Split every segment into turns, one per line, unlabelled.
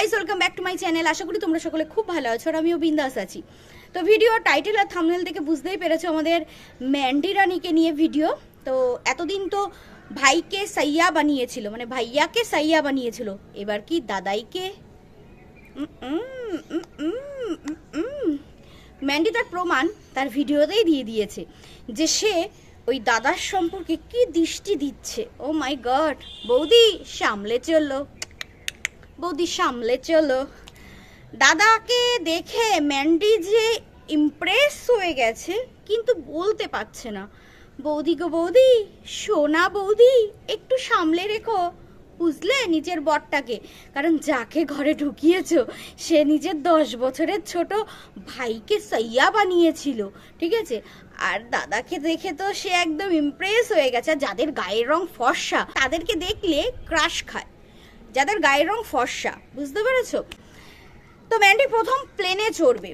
Guys welcome back to my channel আশা করি তোমরা সকলে খুব ভালো আছো আর আমিও বিন্দাস আছি। তো ভিডিও টাইটেল আর থামনেল থেকে বুঝতেই পেরেছ আমাদের ম্যান্ডি রানীকে নিয়ে ভিডিও তো এতদিন তো ভাইকে সাইয়া বানিয়েছিল মানে ভাইয়াকে সাইয়া বানিয়েছিল। এবার কি দাদাইকে। ম্যান্ডি তার প্রমাণ তার ভিডিওতেই দিয়ে দিয়েছে যে সে ওই দাদার সম্পর্কে কি দৃষ্টি দিচ্ছে। ও মাই গড বৌদি, সামলে চলো। বৌদি, সামলে চলো। দাদাকে দেখে ম্যান্ডি যে ইমপ্রেস হয়ে গেছে, কিন্তু বলতে পারছে না। বৌদি গো বৌদি, সোনা বৌদি, একটু সামলে রেখো। বুঝলে নিজের বরটাকে? কারণ যাকে ঘরে ঢুকিয়েছ, সে নিজের দশ বছরের ছোট ভাইকে সাইয়া বানিয়েছিল, ঠিক আছে? আর দাদাকে দেখে তো সে একদম ইমপ্রেস হয়ে গেছে। যাদের গায়ের রং ফর্সা, তাদেরকে দেখলে ক্রাশ খায়। যাদের গায়ের রং ফর্সা, বুঝতে পেরেছ? তো ম্যান্ডি প্রথম প্লেনে চড়বে।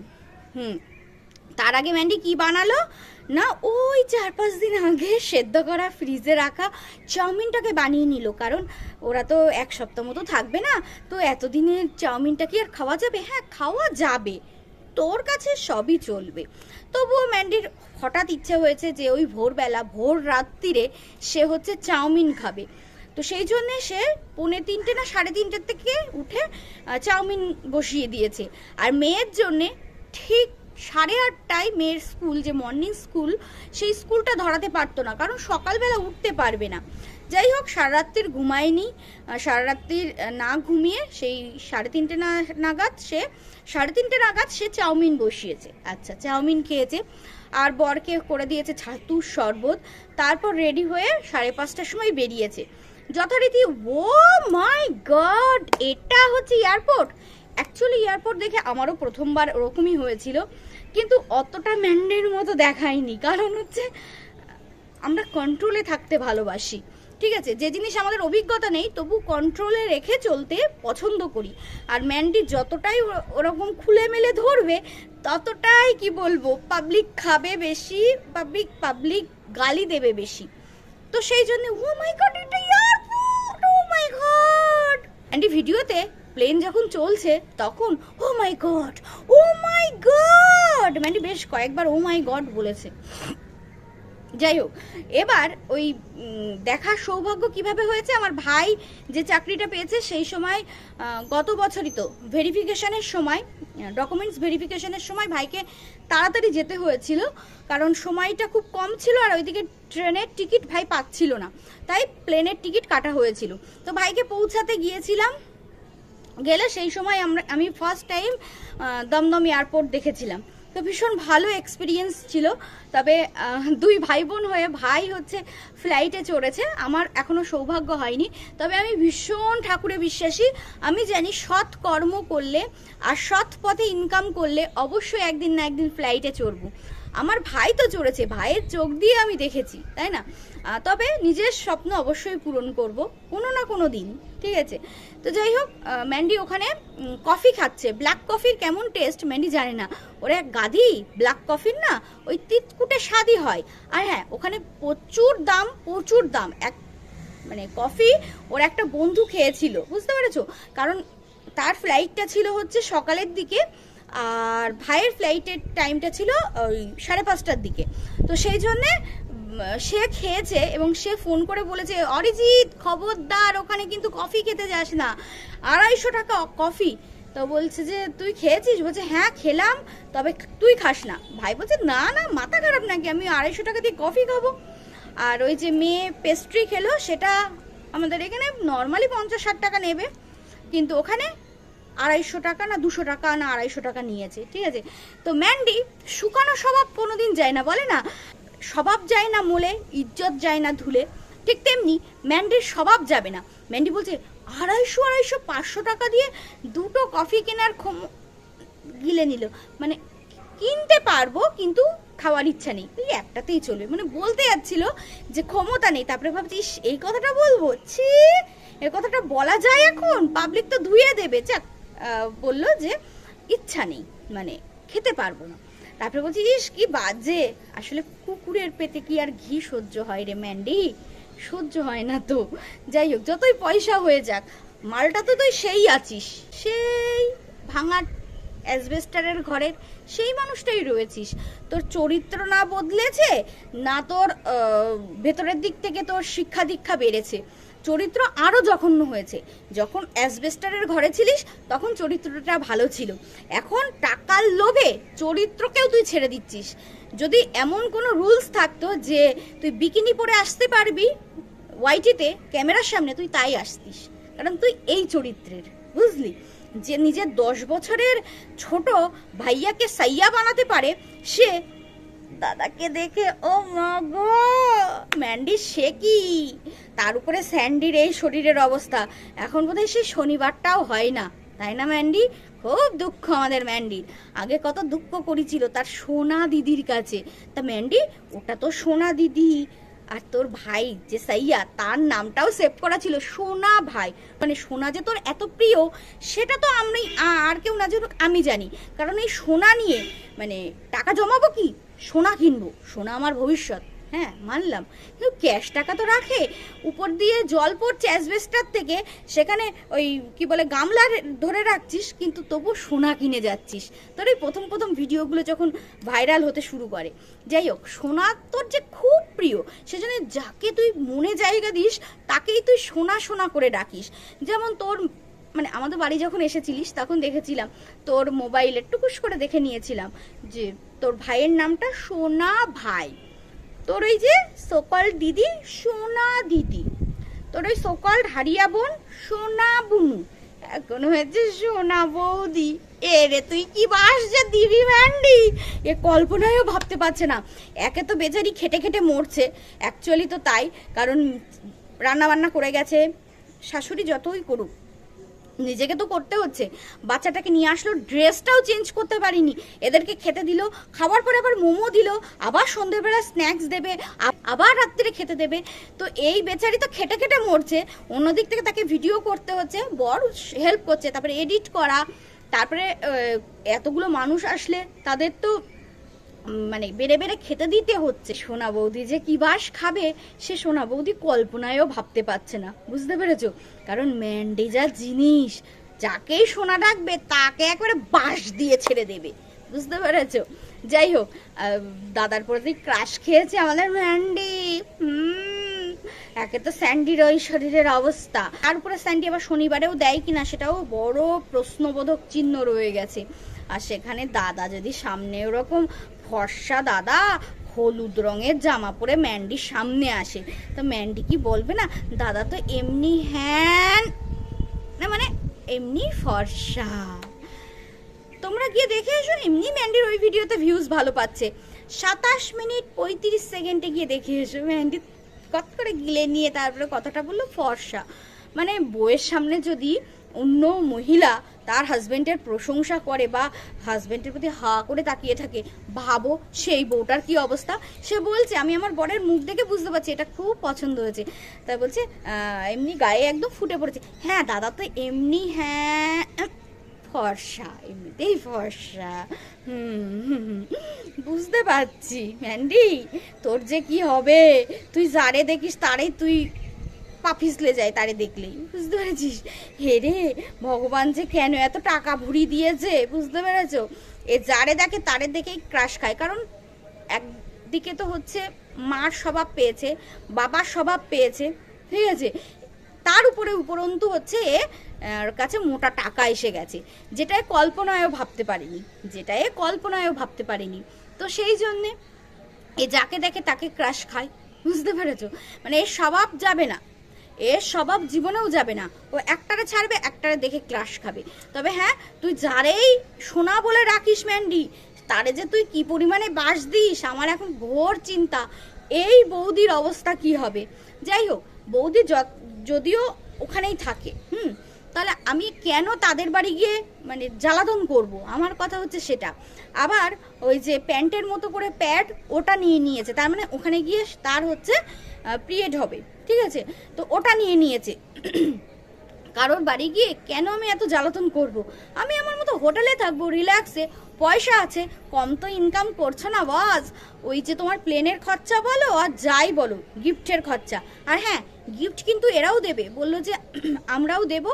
হুম, তার আগে ম্যান্ডি কি বানালো? না, ওই চার পাঁচ দিন আগে সেদ্ধ করা ফ্রিজে রাখা চাউমিনটাকে বানিয়ে নিল, কারণ ওরা তো এক সপ্তাহ মতো থাকবে না। তো এতদিনের চাউমিনটা কি আর খাওয়া যাবে? হ্যাঁ খাওয়া যাবে। তোর কাছে সবই চলবে। তবুও ম্যান্ডির হঠাৎ ইচ্ছে হয়েছে যে ওই ভোরবেলা, ভোর রাত্রিরে সে হচ্ছে চাউমিন খাবে। তো সেই জন্যে সে পৌনে তিনটে না সাড়ে তিনটের থেকে উঠে চাউমিন বসিয়ে দিয়েছে। আর মেয়ের জন্যে ঠিক সাড়ে আটটায় মেয়ের স্কুল যে মর্নিং স্কুল সেই স্কুলটা ধরাতে পারতো না কারণ সকালবেলা উঠতে পারবে না। যাই হোক সারা রাত্রির ঘুমায়নি আহ, সারা রাত্রির না ঘুমিয়ে সেই সাড়ে তিনটে নাগাদ সে সাড়ে তিনটে নাগাদ সে চাউমিন বসিয়েছে। আচ্ছা চাউমিন খেয়েছে আর বরকে করে দিয়েছে ছাতুর শরবত তারপর রেডি হয়ে সাড়ে পাঁচটার সময় বেরিয়েছে। যথারীতি ও মাই গড এটা হচ্ছে এয়ারপোর্ট অ্যাকচুয়ালি এয়ারপোর্ট দেখে আমারও প্রথমবার ওরকমই হয়েছিল, কিন্তু অতটা ম্যান্ডের মতো দেখায়নি। কারণ হচ্ছে, আমরা কন্ট্রোলে থাকতে ভালোবাসি। ঠিক আছে, যে জিনিস আমাদের অভিজ্ঞতা নেই, তবু কন্ট্রোলে রেখে চলতে পছন্দ করি। আর ম্যান্ডি যতটাই ওরকম খুলে মেলে ধরবে, ততটাই কি বলব পাবলিক খাবে বেশি পাবলিক পাবলিক গালি দেবে বেশি। তো সেই জন্য ও মাই গড এটা অ্যান্ডি ভিডিওতে প্লেন যখন চলছে, তখন ও my god O my god মানে বেশ কয়েকবার ও মাই গড বলেছে। যাই হোক, এবার ওই দেখার সৌভাগ্য কীভাবে হয়েছে? আমার ভাই যে চাকরিটা পেয়েছে, সেই সময় গত বছরই তো ভেরিফিকেশনের সময় ডকুমেন্টস ভেরিফিকেশনের সময় ভাইকে তাড়াতাড়ি যেতে হয়েছিল, কারণ সময়টা খুব কম ছিল আর ওইদিকে ট্রেনের টিকিট ভাই পাচ্ছিল না। তাই প্লেনের টিকিট কাটা হয়েছিল। তো ভাইকে পৌঁছাতে গিয়েছিলাম। গেলে সেই সময় আমরা, আমি ফার্স্ট টাইম দমদম এয়ারপোর্ট দেখেছিলাম। তো ভীষণ ভালো এক্সপিরিয়েন্স ছিল। তবে দুই ভাই বোন হয়ে ভাই হচ্ছে ফ্লাইটে চড়েছে। আমার এখনও সৌভাগ্য হয়নি। তবে আমি ভীষণ ঠাকুরে বিশ্বাসী। আমি জানি সৎ কর্ম করলে আর সৎ পথে ইনকাম করলে অবশ্যই একদিন না একদিন ফ্লাইটে চড়বো। আমার ভাই তো চড়েছে, ভাইয়ের চোখ দিয়ে আমি দেখেছি, তাই না? তবে নিজের স্বপ্ন অবশ্যই পূরণ করব, কোনো না কোনো দিন, ঠিক আছে? তো যাই হোক ম্যান্ডি ওখানে কফি খাচ্ছে। ব্ল্যাক কফির কেমন টেস্ট ম্যান্ডি জানে না। ওরা এক গাধি, ব্ল্যাক কফির না, ওই তিতকুটে স্বাদই হয়। আর হ্যাঁ ওখানে প্রচুর দাম প্রচুর দাম। এক মানে কফি ওর একটা বন্ধু খেয়েছিল, বুঝতে পেরেছ? কারণ তার ফ্লাইটটা ছিল হচ্ছে সকালের দিকে আর ভাইয়ের ফ্লাইটের টাইমটা ছিল, ওই সাড়ে পাঁচটার দিকে। তো সেই জন্যে সে খেয়েছে এবং সে ফোন করে বলেছে, অরিজিৎ, খবরদার, ওখানে কিন্তু কফি খেতে যাস না। আড়াইশো টাকা কফি তো বলছে যে, তুই খেয়েছিস? বলছে হ্যাঁ খেলাম, তবে তুই খাস না। ভাই বলছে, না না, মাথা খারাপ নাকি? আমি আড়াইশো টাকা দিয়ে কফি খাব। আর ওই যে মেয়ে পেস্ট্রি খেলো, সেটা আমাদের এখানে নর্মালি পঞ্চাশ ষাট টাকা নেবে। কিন্তু ওখানে আড়াইশো টাকা না দুশো টাকা না আড়াইশো টাকা নিয়েছে, ঠিক আছে? তো ম্যান্ডি শুকানো স্বভাব কোনোদিন যায় না, বলে না? স্বভাব যায় না মোলে, ইজ্জত যায় না ধুলে। ঠিক তেমনি ম্যান্ডির স্বভাব যাবে না। ম্যান্ডি বলছে, আড়াইশো আড়াইশো, পাঁচশো টাকা দিয়ে দুটো কফি কেনার ক্ষম, গিলে নিল। মানে কিনতে পারব, কিন্তু খাওয়ার ইচ্ছা নেই। ওই একটাতেই চলবে। মানে বলতে যাচ্ছিল যে ক্ষমতা নেই। তারপরে ভাবছিস এই কথাটা বলব? ছি, এ কথাটা বলা যায় এখন? পাবলিক তো ধুয়ে দেবে। যাক বলল যে, ইচ্ছা নেই মানে খেতে পারব না। তারপরে বলছি, ইস, কি বাজে! আসলে কুকুরের পেতে কি আর ঘি সহ্য হয় রে ম্যান্ডি? সহ্য হয় না তো। যাই হোক, যতই পয়সা হয়ে যাক, মালটা তো তুই সেই আছিস। সেই ভাঙা অ্যাসবেস্টারের ঘরের সেই মানুষটাই রয়েছিস। তোর চরিত্র না বদলেছে, না তোর ভেতরের দিক থেকে তোর শিক্ষা দীক্ষা বেড়েছে। চরিত্র আরও জঘন্য হয়েছে। যখন অ্যাসবেস্টারের ঘরে ছিলিস, তখন চরিত্রটা ভালো ছিল। এখন টাকার লোভে চরিত্রকেও তুই ছেড়ে দিচ্ছিস। যদি এমন কোনো রুলস থাকতো যে তুই বিকিনি পরে আসতে পারবি, ওয়াইটিতে, ক্যামেরার সামনে তুই তাই আসতিস। কারণ তুই এই চরিত্রের, বুঝলি? যে নিজের দশ বছরের ছোট ভাইয়াকে সাইয়া বানাতে পারে, সে দাদাকে দেখে, ও মা গো, ম্যান্ডি সে কি? তার উপরে স্যান্ডির এই শরীরের অবস্থা। এখন বোধহয় সে শনিবারটাও হয় না। তাই না, ম্যান্ডি? খুব দুঃখ আমাদের ম্যান্ডির আগে কত দুঃখ করেছিল তার সোনা দিদির কাছে। তা ম্যান্ডি, ওটা তো সোনা দিদি আর তোর ভাই যে সাইয়া, তার নামটাও সেভ করা ছিল, সোনা ভাই। মানে সোনা যে তোর এত প্রিয়, সেটা তো আমি, আর কেউ না জানুক, আমি জানি। কারণ এই সোনা নিয়ে মানে টাকা জমাবো কি? সোনা কিনবো। সোনা আমার ভবিষ্যৎ। হ্যাঁ মানলাম। কিন্তু ক্যাশ টাকা তো রাখে। উপর দিয়ে জল পড়ছে অ্যাসবেস্টার থেকে, সেখানে ওই কি বলে গামলার ধরে রাখছিস, কিন্তু তবু সোনা কিনে যাচ্ছিস। তোর এই প্রথম প্রথম ভিডিওগুলো যখন ভাইরাল হতে শুরু করে। যাই হোক, সোনা তোর যে খুব প্রিয়, সেজন্য যাকে তুই মনে জায়গা দিস, তাকেই তুই সোনা সোনা করে ডাকিস। যেমন তোর মানে আমাদের বাড়ি যখন এসেছিলিস, তখন দেখেছিলাম, তোর মোবাইলে টুকুস করে দেখে নিয়েছিলাম যে তোর ভাইয়ের নামটা সোনা ভাই। তোর ওই যে সকল দিদি, সোনা দিদি। তোর ওই সকল হারিয়া বোন, সোনা বুনু। এখন হয়েছে সোনা বৌদি। এ রে, তুই কি বাস যে দিবি ম্যান্ডি এ কল্পনায়ও ভাবতে পারছে না। একে তো বেচারি খেটে খেটে মরছে। অ্যাকচুয়ালি তো তাই, কারণ রান্না বান্না করে গেছে। শাশুড়ি যতই করুক। নিজেকে তো করতে হচ্ছে। বাচ্চাটাকে নিয়ে আসলো, ড্রেসটাও চেঞ্জ করতে পারিনি। এদেরকে খেতে দিল, খাওয়ার পরে আবার মোমো দিল, আবার সন্ধ্যেবেলা স্ন্যাক্স দেবে আবার রাত্রে খেতে দেবে। তো এই বেচারি তো খেটে খেটে মরছে। অন্যদিক থেকে তাকে ভিডিও করতে হচ্ছে বড় হেল্প করছে, তারপরে এডিট করা, তারপরে এতগুলো মানুষ আসলে তাদের তো মানে বেড়ে বেড়ে খেতে দিতে হচ্ছে। সোনা বৌদি যে কি বাস খাবে, সে সোনা বৌদি কল্পনায়ও ভাবতে পারছে না। বুঝতে পেরেছ? কারণ ম্যান্ডি যা জিনিস, যাকেই সোনা ডাকবে, তাকে একবারে বাঁশ দিয়ে ছেড়ে দেবে। বুঝতে পেরেছ? যাই হোক দাদার প্রতি ক্রাশ খেয়েছে আমাদের ম্যান্ডি। একে তো স্যান্ডির ওই শরীরের অবস্থা। তার উপরে স্যান্ডি আবার শনিবারেও দেয় কিনা সেটাও বড় প্রশ্নবোধক চিহ্ন রয়ে গেছে। আর সেখানে দাদা যদি সামনে ওরকম ফর্সা দাদা, হলুদ রঙের জামা পরে ম্যান্ডির সামনে আসে। তো ম্যান্ডি কি বলবে না, দাদা তো এমনি হ্যান না মানে এমনি ফর্সা। তোমরা গিয়ে দেখে এসো, এমনি ম্যান্ডির ওই ভিডিওতে ভিউজ ভালো পাচ্ছে। সাতাশ মিনিট পঁয়ত্রিশ সেকেন্ডে গিয়ে দেখে এসো, ম্যান্ডি কত করে গিলে নিয়ে তারপরে কথাটা বলল ফর্সা। মানে বইয়ের সামনে যদি অন্য মহিলা তার হাজব্যান্ডের প্রশংসা করে বা হাজব্যান্ডের প্রতি হা করে তাকিয়ে থাকে, ভাবো সেই বউটার কি অবস্থা? সে বলছে, আমি আমার বরের মুখ দেখে বুঝতে পারছি, এটা খুব পছন্দ হয়েছে। তাই বলছে এমনি গায়ে একদম ফুটে পড়েছে। হ্যাঁ দাদা তো এমনি হ্যাঁ ফর্সা, এমনিতেই ফর্সা। বুঝতে পারছি ম্যান্ডি তোর যে কি হবে? তুই যারে দেখিস তারে তুই পা পিছলে যায় তারে দেখলেই বুঝতে পেরেছিস? হে রে ভগবান যে কেন এত টাকা ভুড়ি দিয়েছে বুঝতে পেরেছ? এ যারে দেখে তারে দেখেই ক্রাশ খায়। কারণ একদিকে তো হচ্ছে মার স্বভাব পেয়েছে বাবার স্বভাব পেয়েছে ঠিক আছে? তার উপরে উপরন্তু হচ্ছে এ, কাছে মোটা টাকা এসে গেছে যেটায় কল্পনায়ও ভাবতে পারিনি যেটায় কল্পনায়ও ভাবতে পারিনি। তো সেই জন্যে এ যাকে দেখে তাকে ক্রাশ খায় বুঝতে পেরেছ? মানে এর স্বভাব যাবে না। এর স্বভাব জীবনেও যাবে না। ও একটারে ছাড়বে, একটারে দেখে ক্লাস খাবে। তবে হ্যাঁ তুই যারেই সোনা বলে রাখিস ম্যান্ডি, তারে যে তুই কি পরিমাণে বাস দিস, আমার এখন ঘোর চিন্তা। এই বৌদির অবস্থা কি হবে? যাই হোক, বৌদি যদিও ওখানেই থাকে, হুম? তাহলে আমি কেন তাদের বাড়ি গিয়ে মানে জ্বালাতন করব? আমার কথা হচ্ছে সেটা। আবার ওই যে প্যান্টের মতো করে প্যাড ওটা নিয়ে নিয়েছে। তার মানে ওখানে গিয়ে তার হচ্ছে পিরিয়ড হবে। ঠিক আছে? তো ওটা নিয়ে নিয়েছে। কারোর বাড়ি গিয়ে কেন আমি এত জ্বালাতন করব। আমি আমার মতো হোটেলে থাকব, রিল্যাক্সে, পয়সা আছে, কম তো ইনকাম করছ না বাস ওই যে তোমার প্লেনের খরচা বলো আর যাই বলো গিফটের খরচা। আর হ্যাঁ গিফট কিন্তু এরাও দেবে। বলল যে, আমরাও দেব।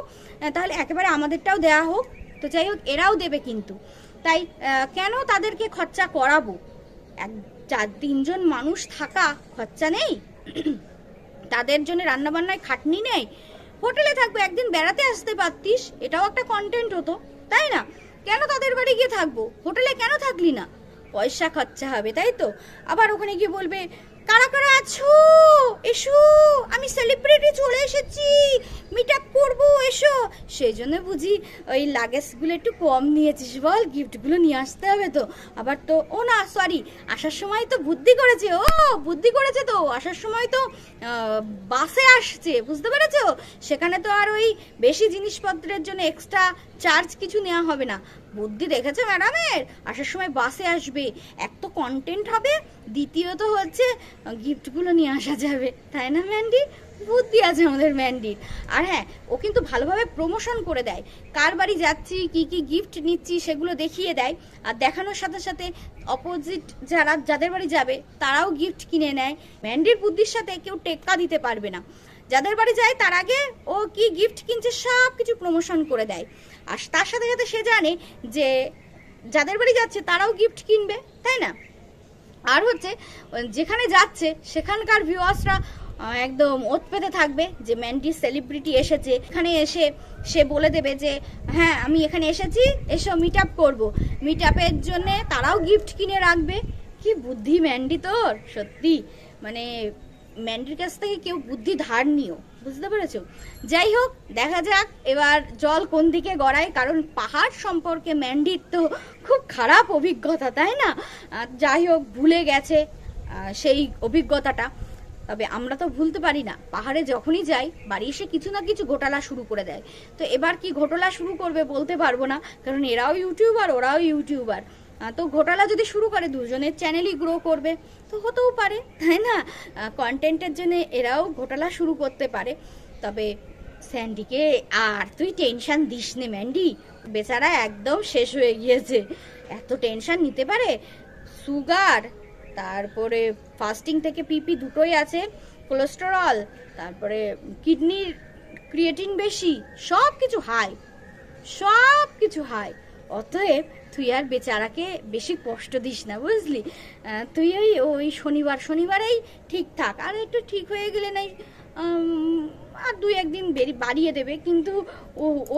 তাহলে একেবারে আমাদেরটাও দেওয়া হোক। তো যাই হোক, এরাও দেবে কিন্তু। তাই কেন তাদেরকে খরচা করাবো? এক, চার, তিনজন মানুষ থাকা খরচা নেই? তাদের জন্য রান্নাবান্নায় খাটনি নেই? হোটেলে থাকব, একদিন বেড়াতে আসতে পারতিস? এটাও একটা কন্টেন্ট হতো, তাই না? কেন তাদের বাড়ি গিয়ে থাকব? হোটেলে কেন থাকলি না? পয়সা খরচা হবে, তাই তো? আবার ওখানে গিয়ে বলবে কারা কারা আছো? এসো, আমি সেলিব্রিটি চলে এসেছি। মিট আপ করব, এসো। সেই জন্য বুঝি ওই লাগেজগুলো একটু কম নিয়েছিস বল গিফটগুলো নিয়ে আসতে হবে তো। আবার তো, ও না সরি আসার সময় তো বুদ্ধি করেছে, ও, বুদ্ধি করেছে তো। আসার সময় তো বাসে আসছে, বুঝতে পেরেছ? সেখানে তো আর ওই বেশি জিনিসপত্রের জন্য এক্সট্রা চার্জ কিছু নেওয়া হবে না। বুদ্ধি দেখেছ ম্যাডামের? আসার সময় বাসে আসবে। এক তো কন্টেন্ট হবে, দ্বিতীয়ত হচ্ছে গিফটগুলো নিয়ে আসা যাবে। তাই না ম্যান্ডি বুদ্ধি আছে আমাদের ম্যান্ডির আর হ্যাঁ ও কিন্তু ভালোভাবে প্রমোশন করে দেয়। কার বাড়ি যাচ্ছি, কি কি গিফট নিচ্ছি, সেগুলো দেখিয়ে দেয়। আর দেখানোর সাথে সাথে অপোজিট যারা, যাদের বাড়ি যাবে, তারাও গিফট কিনে নেয়। ম্যান্ডির বুদ্ধির সাথে কেউ টেক্কা দিতে পারবে না। যাদের বাড়ি যায় তার আগে ও কি গিফট কিনছে সব কিছু প্রমোশন করে দেয়। আর তার সাথে সাথে সে জানে যে যাদের বাড়ি যাচ্ছে তারাও গিফট কিনবে, তাই না? আর হচ্ছে, যেখানে যাচ্ছে সেখানকার ভিউয়ার্সরা একদম ওত পেতে থাকবে যে ম্যান্ডি সেলিব্রিটি এসেছে। এখানে এসে সে বলে দেবে যে হ্যাঁ আমি এখানে এসেছি, এসো মিট আপ করব। মিট আপের জন্যে তারাও গিফট কিনে রাখবে। কি বুদ্ধি ম্যান্ডি তোর? সত্যি। মানে ম্যান্ডির কাছ থেকে কেউ বুদ্ধি ধার নিও, বুঝতে পেরেছ? যাই হোক, দেখা যাক এবার জল কোন দিকে গড়ায়, কারণ পাহাড় সম্পর্কে ম্যান্ডির তো খুব খারাপ অভিজ্ঞতা, তাই না? যাই হোক, ভুলে গেছে সেই অভিজ্ঞতাটা। তবে আমরা তো ভুলতে পারি না, পাহাড়ে যখনই যাই, বাড়ি এসে কিছু না কিছু ঘোটালা শুরু করে দেয়। তো এবার কি ঘোটালা শুরু করবে বলতে পারব না, কারণ এরাও ইউটিউবার, ওরাও ইউটিউবার। তো ঘোটালা যদি শুরু করে দুজনের চ্যানেলই গ্রো করবে, তো হতেও পারে, তাই না? কন্টেন্টের জন্য এরাও ঘোটালা শুরু করতে পারে। তবে স্যান্ডিকে আর তুই টেনশান দিস নে, ম্যান্ডি। বেচারা একদম শেষ হয়ে গিয়েছে। এত টেনশান নিতে পারে? সুগার, তারপরে ফাস্টিং থেকে পিপি দুটোই আছে কোলেস্টেরল তারপরে কিডনির ক্রিয়েটিন বেশি সব কিছু হাই সব কিছু হাই অতএব তুই আর বেচারাকে বেশি কষ্ট দিস না, বুঝলি? তুই ওই ওই শনিবার, শনিবারেই ঠিক থাক। আর একটু ঠিক হয়ে গেলে নাই আর দুই একদিন বাড়িয়ে দেবে। কিন্তু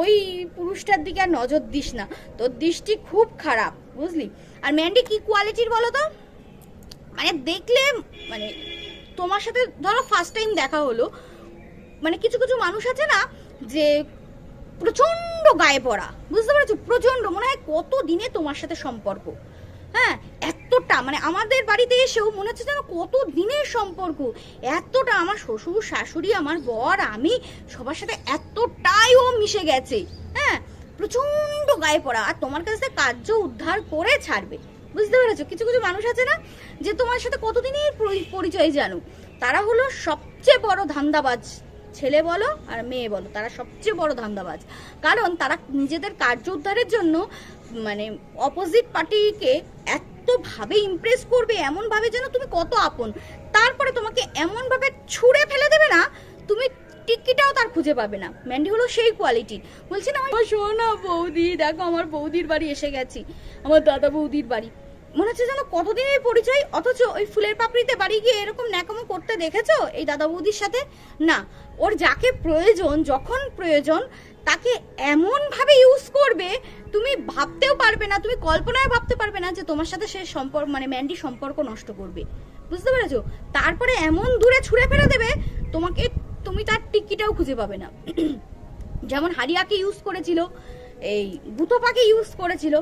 ওই পুরুষটার দিকে আর নজর দিস না। তোর দৃষ্টি খুব খারাপ, বুঝলি? আর ম্যান্ডি, কি কোয়ালিটির বলো তো? মানে দেখলে মানে তোমার সাথে ধরো ফার্স্ট টাইম দেখা হলো মানে কিছু কিছু মানুষ আছে না, যে প্রচণ্ড গায়ে পড়া। বুঝতে পেরেছ? প্রচণ্ড মনে হয় কত দিনে তোমার সাথে সম্পর্ক। হ্যাঁ এতটা। মানে আমাদের বাড়িতে এসেও মনে হচ্ছে যেন কত দিনের সম্পর্ক। এতটা আমার শ্বশুর, শাশুড়ি, আমার বর, আমি সবার সাথে এতটাই ও মিশে গেছে। হ্যাঁ প্রচণ্ড গায়ে পড়া। আর তোমার কাছে কার্য উদ্ধার করে ছাড়বে। বুঝতে পেরেছ? কিছু কিছু মানুষ আছে না যে তোমার সাথে কতদিনের পরি- পরিচয় জানো তারা হলো সবচেয়ে বড় ধান্দাবাজ ছেলে বলো আর মেয়ে বলো, তারা সবচেয়ে বড় ধান্দাবাজ। কারণ তারা নিজেদের কার্য উদ্ধারের জন্য মানে অপোজিট পার্টিকে এতভাবে ইমপ্রেস করবে, এমনভাবে যেন তুমি কত আপন। তারপরে তোমাকে এমনভাবে ছুঁড়ে ফেলে দেবে না, তুমি টিকিটাও তার খুঁজে পাবে না। ম্যান্ডি হলো সেই কোয়ালিটির বলছি না, আমার শোনা বৌদি, দেখো আমার বৌদির বাড়ি এসে গেছি। আমার দাদা বৌদির বাড়ি। মনে হচ্ছে যেন কতদিনের পরিচয়? অথচ ওই ফুলের পাপড়িতে বাড়ি গিয়ে এরকম ন্যাকামো করতে দেখেছ? এই দাদা বৌদির সাথে? না, ওর যাকে প্রয়োজন, যখন প্রয়োজন, তাকে এমনভাবে ইউজ করবে, তুমি ভাবতেও পারবে না, তুমি কল্পনায় ভাবতে পারবে না যে তোমার সাথে সে সম্পর্ক মানে ম্যান্ডি সম্পর্ক নষ্ট করবে। বুঝতে পেরেছ? তারপরে এমন দূরে ছুঁড়ে ফেলে দেবে, তোমাকে তুমি তার টিকিটাও খুঁজে পাবে না। যেমন হারিয়াকে ইউজ করেছিল, এই গুতোপাকে ইউজ করেছিল,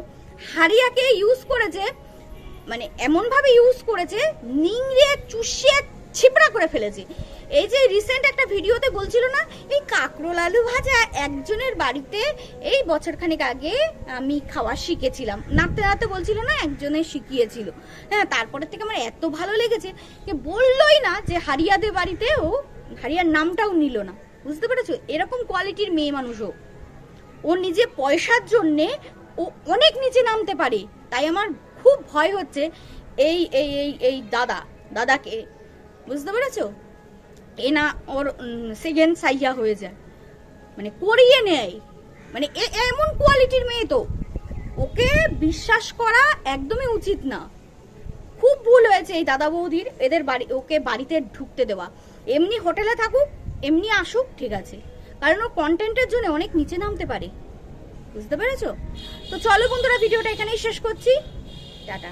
হারিয়াকে ইউজ করেছে মানে এমনভাবে ইউজ করেছে, নিংড়ে চুষিয়ে ছিপড়া করে ফেলেছে। এই যে রিসেন্ট একটা ভিডিওতে বলছিল না, এই কাকরোল আলু ভাজা একজনের বাড়িতে এই বছরখানেক আগে আমি খাওয়া শিখেছিলাম। নাড়তে নাড়তে বলছিল না, একজনে শিখিয়েছিল। হ্যাঁ তারপরের থেকে আমার এত ভালো লেগেছে যে বললোই না যে হারিয়াদের বাড়িতেও হারিয়ার নামটাও নিল না। বুঝতে পেরেছ? এরকম কোয়ালিটির মেয়ে মানুষ মানুষও ও নিজে পয়সার জন্যে ও অনেক নিচে নামতে পারে। তাই আমার খুব ভয় হচ্ছে এই এই এই এই দাদা, দাদাকে। বুঝতে পেরেছ? এ না ওর সেকেন্ড সাইয়া হয়ে যায়। মানে করিয়ে নেয়। মানে এমন কোয়ালিটির মেয়ে তো। ওকে বিশ্বাস করা একদমই উচিত না। খুব ভুল হয়েছে এই দাদা বৌদির, এদের বাড়ি, ওকে বাড়িতে ঢুকতে দেওয়া। এমনি হোটেলে থাকুক, এমনি আসুক, ঠিক আছে। কারণ ও কন্টেন্টের জন্য অনেক নিচে নামতে পারে। বুঝতে পেরেছ? তো চলো বন্ধুরা, ভিডিওটা এখানেই শেষ করছি। টাটা।